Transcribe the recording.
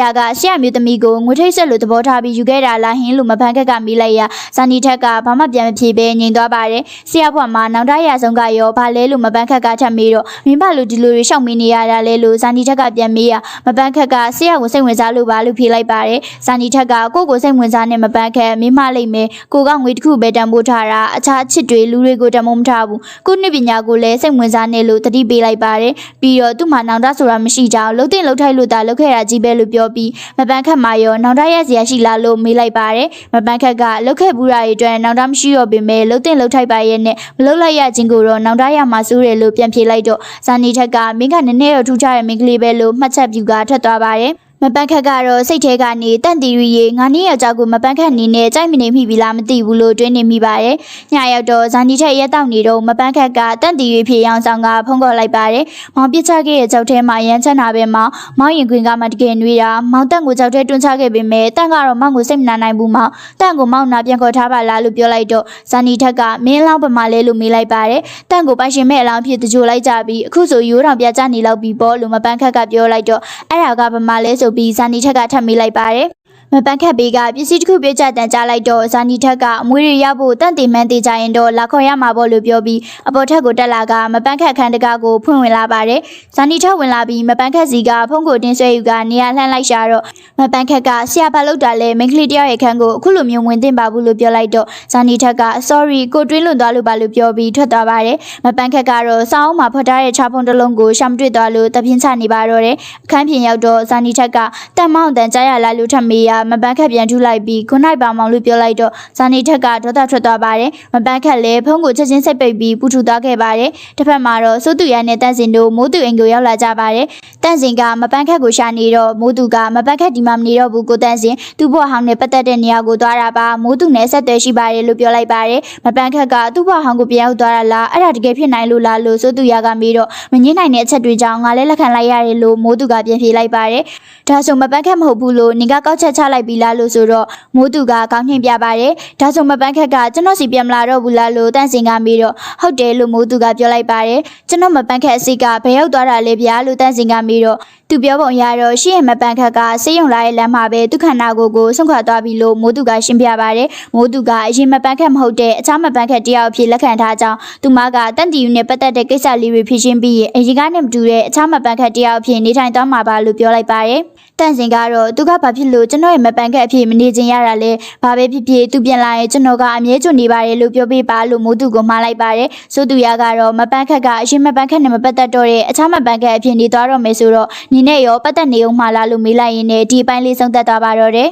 ရာကဆရာမျိုးသမီးကိုငွေထိတ်ဆက်လို့သဘောထားပြီးယူခဲ့တာလားဟင်းလို့မပန်းခက်ကမေးလိုက်ရဇာနီထက်ကဘာမှပြန်မဖြေဘဲငြိမ်သွားပါတယ်ဆရာဘွားမှာနောက်တရဆုံးကရောဘာလဲလို့မပန်းခက်ကထပ်မေးတော့မင်းဘာလို့ဒီလိုတွေရှောက်မေးနေရတာလဲလို့ဇာနီထက်ကပြန်မေးရမပန်းခက်ကဆရာကိုစိတ်ဝင်စားလို့ပါလို့ဖြေလိုက်ပါတယ်ဇာနီထက်ကကိုယ့်ကိုစိတ်ဝင်စားနေမပန်းခက်မေးမလိုက်မယ်ကိုကငွေတစ်ခုပဲတန်ဖိုးထားတာအခြားအချစ်တွေလူတွေကိုတန်ဖိုးမထားဘူးကိုနှစ်ပညာကိုလည်းစိတ်ဝင်စားနေလို့တတိပေးလိုက်ပါတယ်ပြီးတော့သူ့မှာနောင်တဆိုတာမရှိကြောင်းလှုပ်တဲ့လှုပ်ထိုက်လို့သာလှုပ်ခဲ့တာကြီးပဲလို့ပြောပြီးမပန်းခက်မှာရောနောင်တရက်စရာရှိလားလို့မေးလိုက်ပါတယ်မပန်းခက်ကလှုပ်ခဲ့ဘူးတာတွေအတွက်နောင်တမရှိတော့ပေမဲ့လှုပ်တဲ့လှုပ်ထိုက်ပါရဲ့နဲ့မလှုပ်လိုက်ရခြင်းကိုတော့နောင်တရမှာစိုးတယ်လို့ပြန်ဖြေလိုက်တော့ဇာနီထက်ကမင်းကနည်းနည်းတော့ထူးခြားတဲ့မိန်းကလေးပဲလို့မှတ်ချက်ပြုကထွက်သွားပါတယ် မပန်းခက်ကတော့စိတ်ထဲကနေတန့်တီရီရေငါနည်းယောက်ျားကိုမပန်းခက်နေနဲ့ကြိုက်မနေမိပြီလားမသိဘူးလို့တွေးနေမိပါတယ်။ညရောက်တော့ဇာနီထက်ရဲတောက်နေတော့မပန်းခက်ကတန့်တီရီဖြေရောင်ဆောင်ကဖုံးကော်လိုက်ပါတယ်။မောင်ပြစ်ချခဲ့တဲ့ကြောက်ထဲမှာရမ်းချမ်းတာပဲမောင်မောင်ရင်ခွင်ကမှတကယ်နှွေးတာမောင်တန့်ကိုကြောက်ထဲတွန်းချခဲ့ပေမဲ့တန့်ကတော့မောင်ကိုစိတ်မနာနိုင်ဘူးမောင်တန့်ကိုမောင်နာပြန်ခေါ်ထားပါလားလို့ပြောလိုက်တော့ဇာနီထက်ကမင်းလောင်းပမာလဲလို့မေးလိုက်ပါတယ်။တန့်ကိုပိုင်ရှင်မဲ့အလောင်းဖြစ်တကြိုလိုက်ကြပြီးအခုဆိုရိုးတောင်ပြကြနေလောက်ပြီပေါ့လို့မပန်းခက်ကပြောလိုက်တော့အဲ့ဒါကပမာလဲဆိုပြီးဇာနီထက်ကထပ်မေးလိုက်ပါတယ် မပန်းခက်ဘေးကပစ္စည်းတစ်ခုပြချတန်ကြားလိုက်တော့ဇာနီထက်ကအမွေတွေရဖို့တန့်တင်မှန်းသေးကြရင်တော့လာခေါ်ရမှာပေါ့လို့ပြောပြီးအပေါ်ထက်ကိုတက်လာကမပန်းခက်ခန်းတကားကိုဖွင့်ဝင်လာပါတယ်ဇာနီထက်ဝင်လာပြီးမပန်းခက်စီကဖုန်းကိုတင်းဆွဲယူကနေရာလှမ်းလိုက်ရှာတော့မပန်းခက်ကဆရာဘာလုပ်တာလဲမိန်းကလေးတယောက်ရဲ့ခန်းကိုအခုလိုမျိုးဝင်တင်ပါဘူးလို့ပြောလိုက်တော့ဇာနီထက်က sorry ကိုတွင်းလွန်သွားလို့ပါလို့ပြောပြီးထွက်သွားပါတယ်မပန်းခက်ကတော့စောင်းမှာဖွက်ထားတဲ့ချားဖုံးတစ်လုံးကိုရှာမတွေ့သွားလို့တပြင်းချနေပါတော့တယ်အခန်းပြင်ရောက်တော့ဇာနီထက်ကတန်မောင်းတန်ကြားရလားလို့ထပ်မေးရမပန်းခက်ပြန်ထူလိုက်ပြီးခုနိုင်ပါမောင်လို့ပြောလိုက်တော့ဇာနီထက်ကဒေါသထွက်သွားပါတယ်မပန်းခက်လည်းဖုန်းကိုချက်ချင်းစိတ်ပိတ်ပြီးပူထူသွားခဲ့ပါတယ်တစ်ဖက်မှာတော့စိုးသူရနဲ့တန့်စင်တို့မိုးသူအိမ်ကိုရောက်လာကြပါတယ်တန့်စင်ကမပန်းခက်ကိုရှာနေတော့မိုးသူကမပန်းခက်ဒီမှာမနေတော့ဘူးကိုတန့်စင်သူ့ဘွားဟောင်းနဲ့ပတ်သက်တဲ့နေရာကိုသွားတာပါမိုးသူနဲ့ဆက်သွယ်ရှိပါတယ်လို့ပြောလိုက်ပါတယ်မပန်းခက်ကသူ့ဘွားဟောင်းကိုပြန်ရောက်သွားတာလားအဲ့ဒါတကယ်ဖြစ်နိုင်လို့လားလို့စိုးသူရကမေးတော့မငင်းနိုင်တဲ့အချက်တွေကြောင့်ငါလည်းလက်ခံလိုက်ရတယ်လို့မိုးသူကပြန်ဖြေလိုက်ပါတယ်ဒါဆိုမပန်းခက်မဟုတ်ဘူးလို့နင်ကကောက်ချက်ချလိုက်ပြီလားလို့ဆိုတော့မိုးသူကကောင်းနှင်ပြပါတယ်ဒါဆိုမပန်းခက်ကကျွန်တော်စီပြန်မလာတော့ဘူးလားလို့တန့်စင်ကမေးတော့ဟုတ်တယ်လို့မိုးသူကပြောလိုက်ပါတယ်ကျွန်တော်မပန်းခက်အစိကဘယ်ရောက်သွားတာလဲဗျာလို့တန့်စင်ကမေးတော့ သူပြောပုံရတော့ရှေ့ရဲ့မပန်းခက်ကစေးရုံလာရဲ့လမ်းမှာပဲသူခန္ဓာကိုယ်ကိုဆုံးခွာသွားပြီလို့မိုးသူကရှင်းပြပါတယ်မိုးသူကအရင်မပန်းခက်မဟုတ်တဲ့အခြားမပန်းခက်တယောက်အဖြစ်လက်ခံထားကြောင်းသူမကတန့်တီယူနဲ့ပတ်သက်တဲ့ကိစ္စလေးတွေဖြေရှင်းပြီးရင်အရင်ကနဲ့မတူတဲ့အခြားမပန်းခက်တယောက်အဖြစ်နေထိုင်သွားမှာပါလို့ပြောလိုက်ပါတယ်တန့်စင်ကတော့သူကဘာဖြစ်လို့ကျွန်တော်ရဲ့မပန်းခက်အဖြစ်မနေချင်ရတာလဲဘာပဲဖြစ်ဖြစ်သူပြန်လာရင်ကျွန်တော်ကအမြဲကျွနေပါတယ်လို့ပြောပေးပါလို့မိုးသူကမှားလိုက်ပါတယ်ဆိုသူရကတော့မပန်းခက်ကအရင်မပန်းခက်နဲ့မပတ်သက်တော့တဲ့အခြားမပန်းခက်အဖြစ်နေသွားတော့မယ်ဆိုတော့ညီနဲ့ရောပတ်သက်နေအောင်မှာလားလို့မေးလိုက်ရင်းနဲ့ဒီအပိုင်းလေးဆုံးသက်သွားပါတော့တယ်